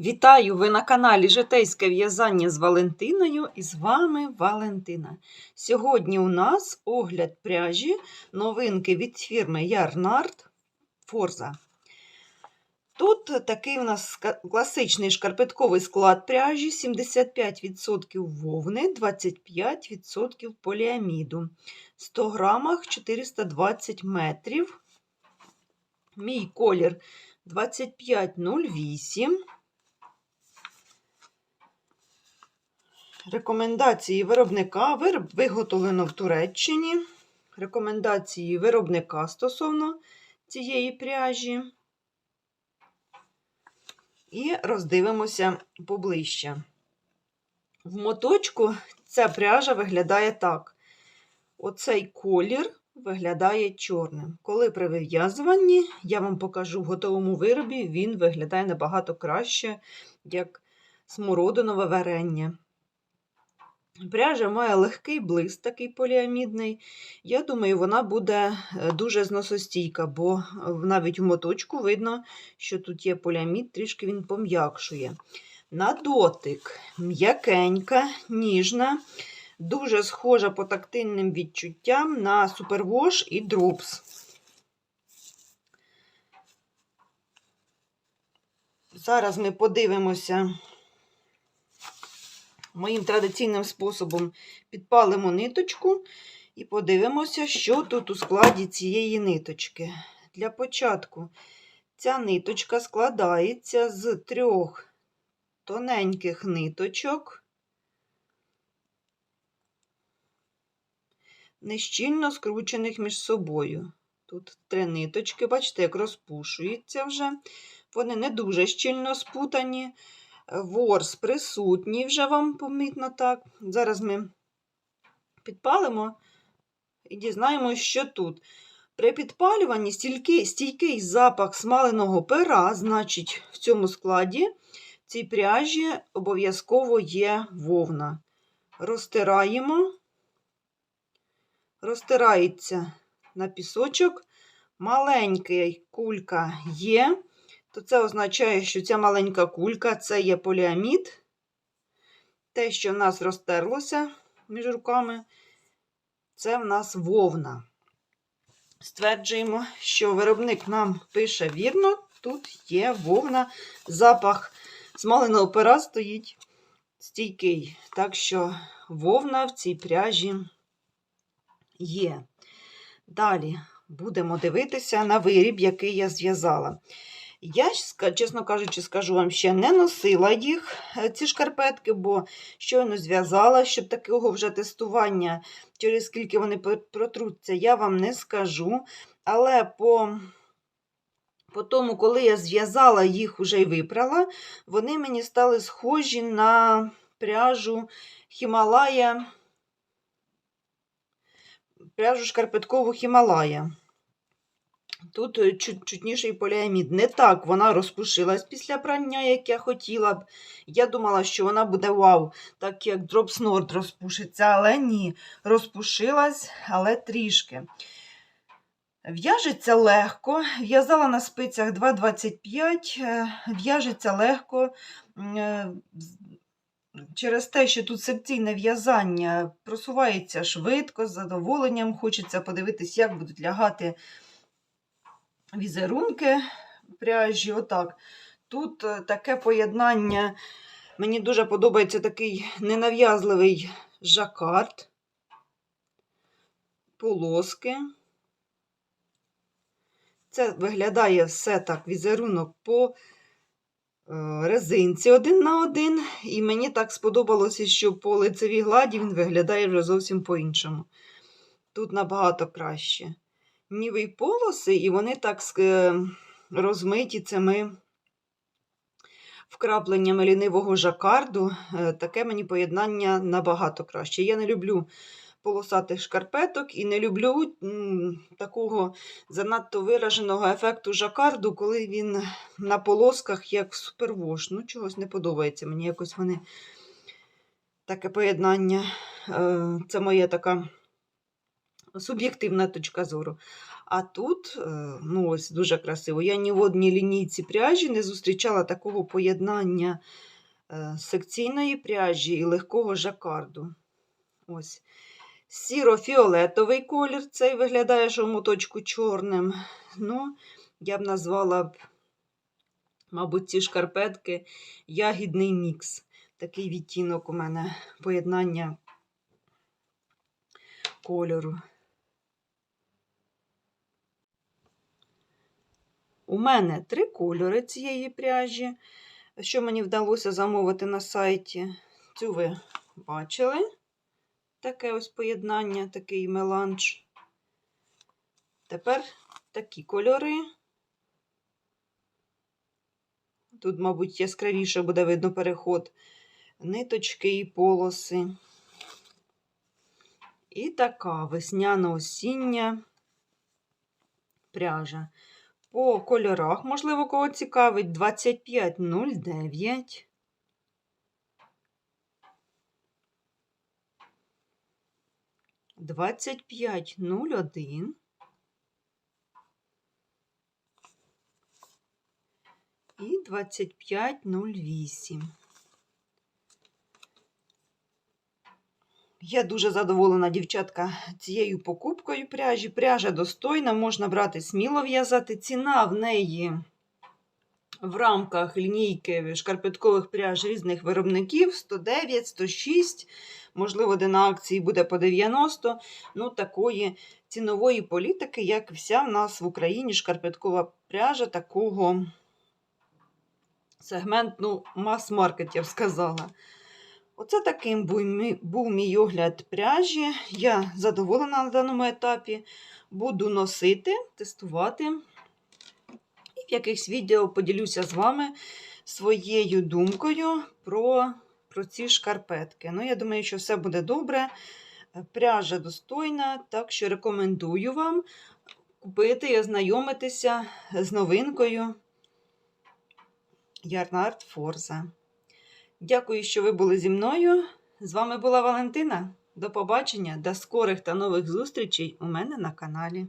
Вітаю! Ви на каналі Житейське в'язання з Валентиною і з вами Валентина. Сьогодні у нас огляд пряжі, новинки від фірми Ярнард Форза. Тут такий у нас класичний шкарпетковий склад пряжі: 75% вовни, 25% поліаміду. 100 грамах 420 метрів. Мій колір 2508. Рекомендації виробника. Вироб виготовлено в Туреччині. Рекомендації виробника стосовно цієї пряжі. І роздивимося поближче. В моточку ця пряжа виглядає так. Оцей колір виглядає чорним. Коли при вив'язуванні, я вам покажу в готовому виробі, він виглядає набагато краще, як смородинове варення. Пряжа має легкий блиск, такий поліамідний. Я думаю, вона буде е, дуже зносостійка, бо е, навіть в моточку видно, що тут є поліамід, трішки він пом'якшує. На дотик м'якенька, ніжна, дуже схожа по тактильним відчуттям на супервош і дропс. Зараз ми подивимося моїм традиційним способом підпалимо ниточку і подивимося, що тут у складі цієї ниточки. Для початку ця ниточка складається з трьох тоненьких ниточок, нещільно скручених між собою. Тут три ниточки, бачите, як розпушується вже. Вони не дуже щільно спутані. Ворс присутній вже вам помітно так. Зараз ми підпалимо і дізнаємося, що тут. При підпалюванні стійкий, стійкий запах смаленого пера, значить, в цьому складі в цій пряжі обов'язково є вовна. Розтираємо, розтирається на пісочок, маленька кулька є то це означає, що ця маленька кулька це є поліамід. Те, що в нас розтерлося між руками, це в нас вовна. Стверджуємо, що виробник нам пише вірно, тут є вовна, запах смаленого пера стоїть стійкий. Так що вовна в цій пряжі є. Далі будемо дивитися на виріб, який я зв'язала. Я, чесно кажучи, скажу вам, ще не носила їх, е, ці шкарпетки, бо щойно зв'язала, щоб такого вже тестування, через скільки вони протруться, я вам не скажу. Але по по тому, коли я зв'язала їх уже й випрала, вони мені стали схожі на пряжу Хімалая, пряжу шкарпеткову Хімалая. Тут е, чутніший поліамід. Не так вона розпушилась після прання, як я хотіла б. Я думала, що вона буде вау, так як Nord розпушиться, але ні, розпушилась, але трішки. В'яжеться легко, в'язала на спицях 2,25, е, в'яжеться легко. Е, через те, що тут секційне в'язання просувається швидко, з задоволенням. Хочеться подивитись, як будуть лягати візерунки пряжі. Отак. Тут е, таке поєднання. Мені дуже подобається такий ненав'язливий жакард, полоски. Це виглядає все так, візерунок по е, резинці один на один. І мені так сподобалося, що по лицевій гладі він виглядає вже зовсім по-іншому. Тут набагато краще й полоси, і вони так е, розмиті цими вкрапленнями лінивого жакарду. Е, таке мені поєднання набагато краще. Я не люблю полосатих шкарпеток і не люблю такого занадто вираженого ефекту жакарду, коли він на полосках як супервош. Ну, чогось не подобається. Мені якось вони таке поєднання. Е, це моя така суб'єктивна точка зору. А тут, е, ну ось дуже красиво. Я ні в одній лінійці пряжі не зустрічала такого поєднання е, секційної пряжі і легкого жакарду. Ось. Сіро-фіолетовий колір. Цей виглядає, що в моточку чорним. Ну, я б назвала б, мабуть, ці шкарпетки ягідний мікс. Такий відтінок у мене поєднання кольору. У мене три кольори цієї пряжі, що мені вдалося замовити на сайті. Цю ви бачили. Таке ось поєднання, такий меланж. Тепер такі кольори. Тут, мабуть, яскравіше буде видно переход ниточки і полоси. І така весняно-осіння пряжа. По кольорах, можливо, кого цікавить, 25,09. Двадцять п'ять нуль один. І двадцять п'ять нуль вісім. Я дуже задоволена, дівчатка, цією покупкою пряжі. Пряжа достойна, можна брати сміло в'язати. Ціна в неї в рамках лінійки шкарпеткових пряж різних виробників 109, 106, можливо, де на акції буде по 90. Ну, такої цінової політики, як вся в нас в Україні шкарпеткова пряжа такого сегменту мас-маркет, я б сказала. Оце таким був мій, огляд пряжі. Я задоволена на даному етапі. Буду носити, тестувати. І в якихось відео поділюся з вами своєю думкою про, про ці шкарпетки. Ну, я думаю, що все буде добре. Пряжа достойна, так що рекомендую вам купити і ознайомитися з новинкою Ярнард Форза. Дякую, що ви були зі мною. З вами була Валентина. До побачення, до скорих та нових зустрічей у мене на каналі.